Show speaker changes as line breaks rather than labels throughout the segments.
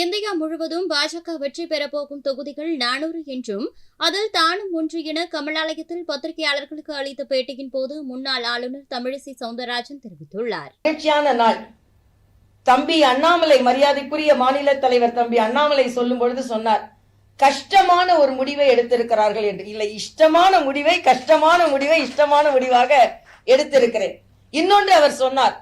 India முழுவதும் பாஜக வெற்றி பெறப்போகும் தொகுதிகள் நானூறு என்றும் அதில் தானும் ஒன்று என கமலாலயத்தில் பத்திரிகையாளர்களுக்கு அளித்த பேட்டியின் போது முன்னாள் ஆளுநர் தமிழிசை சவுந்தரராஜன் தெரிவித்துள்ளார்.
மகிழ்ச்சியான நாள். தம்பி அண்ணாமலை மரியாதைக்குரிய மாநில தலைவர் தம்பி அண்ணாமலை சொல்லும் பொழுது சொன்னார் கஷ்டமான ஒரு முடிவை எடுத்திருக்கிறார்கள் என்று. இல்லை இஷ்டமான முடிவை கஷ்டமான முடிவை இஷ்டமான முடிவாக எடுத்திருக்கிறேன். இன்னொன்று அவர் சொன்னார்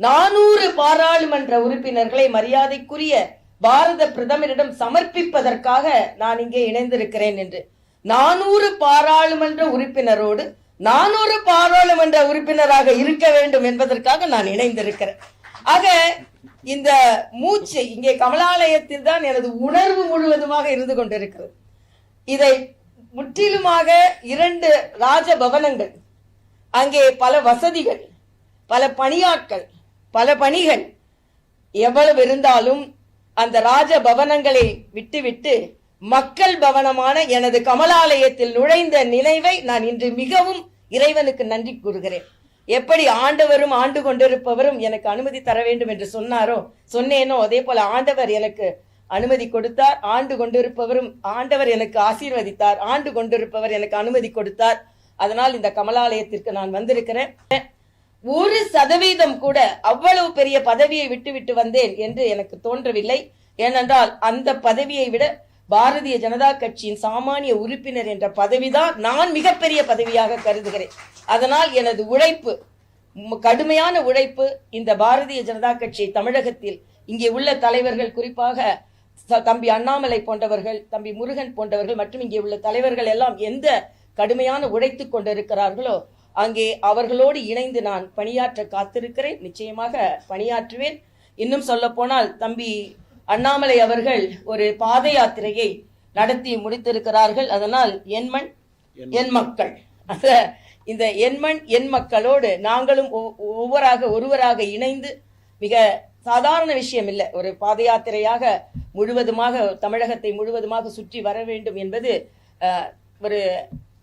நானூறு பாராளுமன்ற உறுப்பினர்களை மரியாதைக்குரிய பாரத பிரதமரிடம் சமர்ப்பிப்பதற்காக நான் இங்கே இணைந்திருக்கிறேன் என்று நானூறு பாராளுமன்ற உறுப்பினரோடு நானூறு பாராளுமன்ற உறுப்பினராக இருக்க வேண்டும் என்பதற்காக நான் இணைந்திருக்கிறேன். ஆக இந்த மூச்சு இங்கே கமலாலயத்தில் தான் எனது உணர்வு முழுவதுமாக இருந்து கொண்டிருக்கிறது. இதை முற்றிலுமாக இரண்டு ராஜபவனங்கள் அங்கே பல வசதிகள் பல பணியாட்கள் பல பணிகள் எவ்வளவு இருந்தாலும் அந்த ராஜ பவனங்களை விட்டுவிட்டு மக்கள் பவனமான எனது கமலாலயத்தில் நுழைந்த நினைவை நான் இன்று மிகவும் இறைவனுக்கு நன்றி கூறுகிறேன். எப்படி ஆண்டவரும் ஆண்டு கொண்டிருப்பவரும் எனக்கு அனுமதி தர வேண்டும் என்று சொன்னாரோ சொன்னேனோ அதே போல ஆண்டவர் எனக்கு அனுமதி கொடுத்தார். ஆண்டு கொண்டிருப்பவரும் ஆண்டவர் எனக்கு ஆசீர்வதித்தார். ஆண்டு கொண்டிருப்பவர் எனக்கு அனுமதி கொடுத்தார். அதனால் இந்த கமலாலயத்திற்கு நான் வந்திருக்கிறேன். ஒரு சதவீதம் கூட அவ்வளவு பெரிய பதவியை விட்டு விட்டு வந்தேன் என்று எனக்கு தோன்றவில்லை. ஏனென்றால் அந்த பதவியை விட பாரதிய ஜனதா கட்சியின் சாமானிய உறுப்பினர் என்ற பதவிதான் நான் மிகப்பெரிய பதவியாக கருதுகிறேன். அதனால் எனது உழைப்பு கடுமையான உழைப்பு இந்த பாரதிய ஜனதா கட்சி தமிழகத்தில் இங்கே உள்ள தலைவர்கள் குறிப்பாக தம்பி அண்ணாமலை போன்றவர்கள் தம்பி முருகன் போன்றவர்கள் மற்றும் இங்கே உள்ள தலைவர்கள் எல்லாம் எந்த கடுமையான உழைத்துக் கொண்டிருக்கிறார்களோ அங்கே அவர்களோடு இணைந்து நான் பணியாற்ற காத்திருக்கிறேன். நிச்சயமாக பணியாற்றுவேன். இன்னும் சொல்ல போனால் தம்பி அண்ணாமலை அவர்கள் ஒரு பாத யாத்திரையை நடத்தி முடித்திருக்கிறார்கள். அதனால் என் மண் என் மக்கள். இந்த என் மண் என் மக்களோடு நாங்களும் ஒவ்வொருவராக ஒருவராக இணைந்து மிக சாதாரண விஷயம் இல்லை. ஒரு பாத யாத்திரையாக முழுவதுமாக தமிழகத்தை முழுவதுமாக சுற்றி வர வேண்டும் என்பது அஹ், ஒரு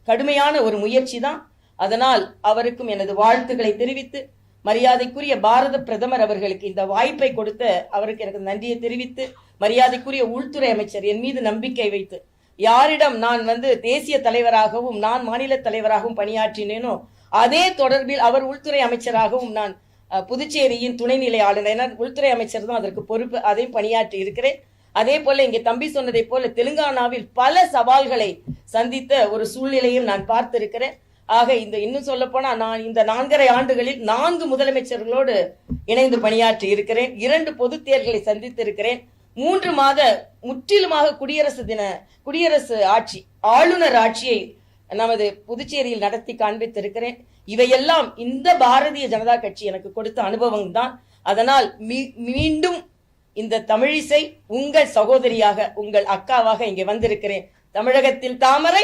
கடுமையான ஒரு முயற்சி தான். அதனால் அவருக்கும் எனது வாழ்த்துக்களை தெரிவித்து மரியாதைக்குரிய பாரத பிரதமர் அவர்களுக்கு இந்த வாய்ப்பை கொடுத்த அவருக்கு எனக்கு நன்றியை தெரிவித்து மரியாதைக்குரிய உள்துறை அமைச்சர் என் மீது நம்பிக்கை வைத்து யாரிடம் நான் வந்து தேசிய தலைவராகவும் நான் மாநில தலைவராகவும் பணியாற்றினேனோ அதே தொடர்பில் அவர் உள்துறை அமைச்சராகவும் நான் புதுச்சேரியின் துணைநிலை ஆளுநர் ஏன்னா உள்துறை அமைச்சர் தான் அதற்கு பொறுப்பு அதையும் பணியாற்றி இருக்கிறேன். அதே போல இங்கே தம்பி சொன்னதை போல தெலுங்கானாவில் பல சவால்களை சந்தித்த ஒரு சூழ்நிலையும் நான் பார்த்திருக்கிறேன். ஆக இந்த இன்னும் சொல்ல போனா நான் இந்த நான்கரை ஆண்டுகளில் நான்கு முதலமைச்சர்களோடு இணைந்து பணியாற்றி இருக்கிறேன். இரண்டு பொது தேர்தலை சந்தித்து இருக்கிறேன் மூன்று மாத முற்றிலுமாக குடியரசு தின குடியரசு ஆட்சி ஆளுநர் ஆட்சியை நமது புதுச்சேரியில் நடத்தி காண்பித்திருக்கிறேன். இவையெல்லாம் இந்த பாரதிய ஜனதா கட்சி எனக்கு கொடுத்த அனுபவம் தான். அதனால் மீ- மீண்டும் இந்த தமிழிசை உங்கள் சகோதரியாக உங்கள் அக்காவாக இங்கே வந்திருக்கிறேன். தமிழகத்தில் தாமரை